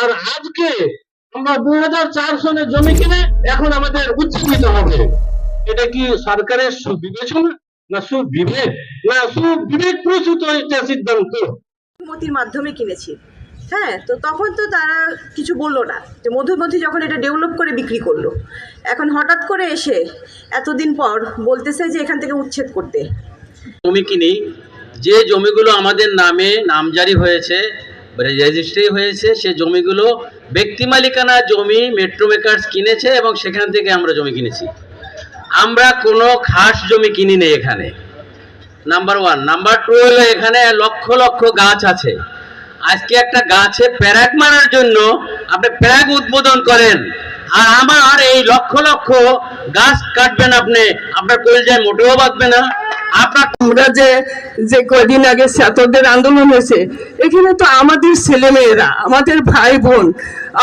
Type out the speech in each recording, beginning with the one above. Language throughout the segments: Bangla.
আর আজকে আমরা দুই হাজার চার সনের জমি কিনে এখন আমাদের উচ্ছেদিত হবে। এটা কি সরকারের সুবিবেচনা না সুবিবেক? না সুবিবেক প্রসূত এটা সিদ্ধান্ত? মতির মাধ্যমে কিনেছি। হ্যাঁ তো তখন তো তারা কিছু বলল না যে মধুমতি যখন এটা ডেভেলপ করে বিক্রি করল এখন হঠাৎ করে এসে এতদিন পর বলতেছে যে এখান থেকে উচ্ছেদ করতে। জমি কিনি যে জমিগুলো আমাদের নামে নামজারি হয়েছে রেজিস্ট্রি হয়েছে, সে জমিগুলো ব্যক্তি মালিকানা জমি মেট্রো মেকার্স কিনেছে এবং সেখান থেকে আমরা জমি কিনেছি। আমরা কোনো খাস জমি কিনি নেই এখানে। নাম্বার ওয়ান নাম্বার টু হলো এখানে লক্ষ লক্ষ গাছ আছে। আজকে একটা গাছে প্যারাক মারার জন্য আপনি প্যারাক উদ্বোধন করেন। আর আমার এই লক্ষ লক্ষ গাছ কাটবেন আপনি, আপনার কলজায় মোটেও বাঁধবে না। আপনার আমরা যে যে কয়দিন আগে ছাত্রদের আন্দোলন হয়েছে, এখানে তো আমাদের ছেলে মেয়েরা আমাদের ভাই বোন,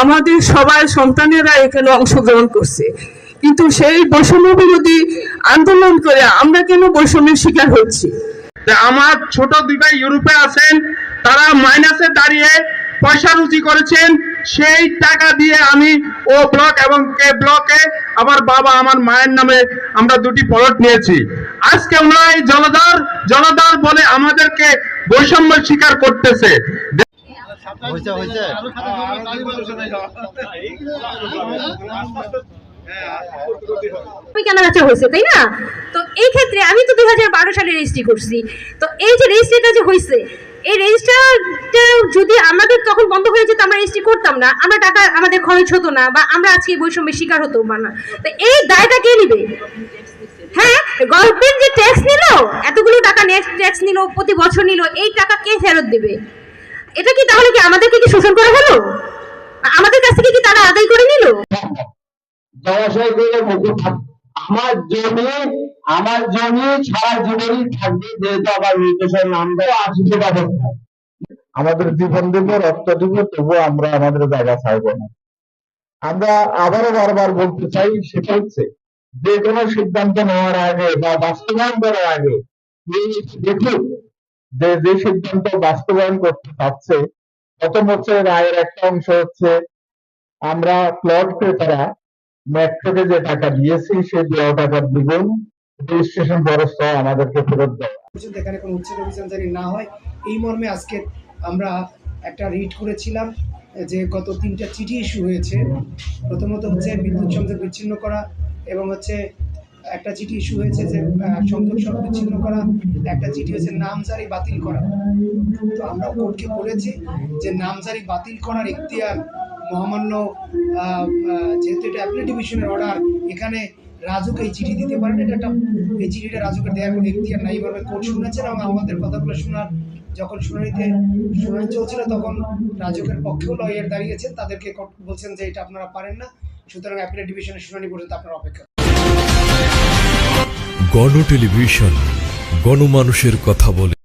আমাদের সবাই সন্তানেরা এখানে অংশগ্রহণ করছে। কিন্তু সেই বৈষম্য বিরোধী আন্দোলন করে আমরা কেন বৈষম্যের শিকার হচ্ছি? আমার ছোট দুই ভাই ইউরোপে আছেন, তারা মাইনাসে দাঁড়িয়ে পয়সা রুচি করেছেন সেই টাকা দিয়ে আমি ও ব্লক এবং কে ব্লকে আমার বাবা আমার মায়ের নামে আমরা দুটি প্লট নিয়েছি। আজকে ওনারা এই জলধার জলধার বলে আমাদেরকে বৈষম্য স্বীকার করতেছে। আমি কেনা বেচা হয়েছে তাই না? তো এই ক্ষেত্রে আমি তো দুই বারো সালে রেজিস্ট্রি করছি। তো এই যে রেজিস্ট্রিটা যে হয়েছে এই রেজিস্টারটা যদি আমাদের তখন বন্ধ হয়ে যেত, আমরা রেজিস্ট্রি করতাম না। আমরা টাকা, আমাদের খরচ হতো না বা আমরা আজকে বৈষম্যের শিকার হতো না। তো এই দায়টা কে নিবে? হ্যাঁ? গভর্নমেন্ট যে ট্যাক্স নিল, এতগুলো টাকা ট্যাক্স নিল, প্রতি বছর নিল, এই টাকা কে ফেরত দেবে? এটা কি তাহলে কি আমাদেরকে কি শোষণ করা হলো? আমাদের কাছ থেকে কি তারা আদায় করে নিল? আমার জমি আমার জমি সারা জীবনই থাকবে, যেহেতু আমার নির্দেশের নাম দেওয়া আসিতে ব্যবস্থা আমাদের জীবন দিব, রক্ত দিব, তবুও আমরা আমাদের জায়গা ছাড়বো না। আমরা আবারও বারবার বলতে চাই, সেটা হচ্ছে যে কোনো সিদ্ধান্ত নেওয়ার আগে বা বাস্তবায়ন করার আগে যে যে সিদ্ধান্ত বাস্তবায়ন করতে চাচ্ছে প্রথম হচ্ছে রায়ের একটা অংশ হচ্ছে, আমরা প্লট ক্রেতারা মেট্রোকে যে টাকা দিয়েছি, সেই দেওয়া টাকার দ্বিগুণ রেজিস্ট্রেশন খরচ আমাদেরকে ফেরত পর্যন্ত এখানে কোনো উচ্ছেদ অভিযান জারি না হয়। এই মর্মে আজকে আমরা একটা রিট করেছিলাম, যে গত তিনটা চিঠি ইস্যু হয়েছে। প্রথমত হচ্ছে বিদ্যুৎ সংযোগ বিচ্ছিন্ন করা এবং হচ্ছে একটা চিঠি ইস্যু হয়েছে যে সংযোগ সব বিচ্ছিন্ন করা, একটা চিঠি হচ্ছে নামজারি বাতিল করা। তো আমরা কোর্টকে বলেছি যে নামজারি বাতিল করার এখতিয়ার মহামান্য যেহেতু এটা অ্যাপিল ডিভিশনের অর্ডার এখানে রাজুকে এই চিঠি দিতে পারেন। এটা একটা, এই চিঠিটা রাজুকে দেওয়ার কোনো এখতিয়ার নাই এভাবে কোর্ট শুনেছেন এবং আমাদের কথাগুলো শোনার যখন শুনানিতে শুনানি চলছিল, তখন রাজকের পক্ষেও লয়ার দাঁড়িয়েছেন তাদেরকে বলছেন যে, এটা আপনারা পারেন না। সুতরাং অ্যাপিলেট ডিভিশনের শুনানি পর্যন্ত আপনারা অপেক্ষা গণ টেলিভিশন, গণমানুষের কথা বলে।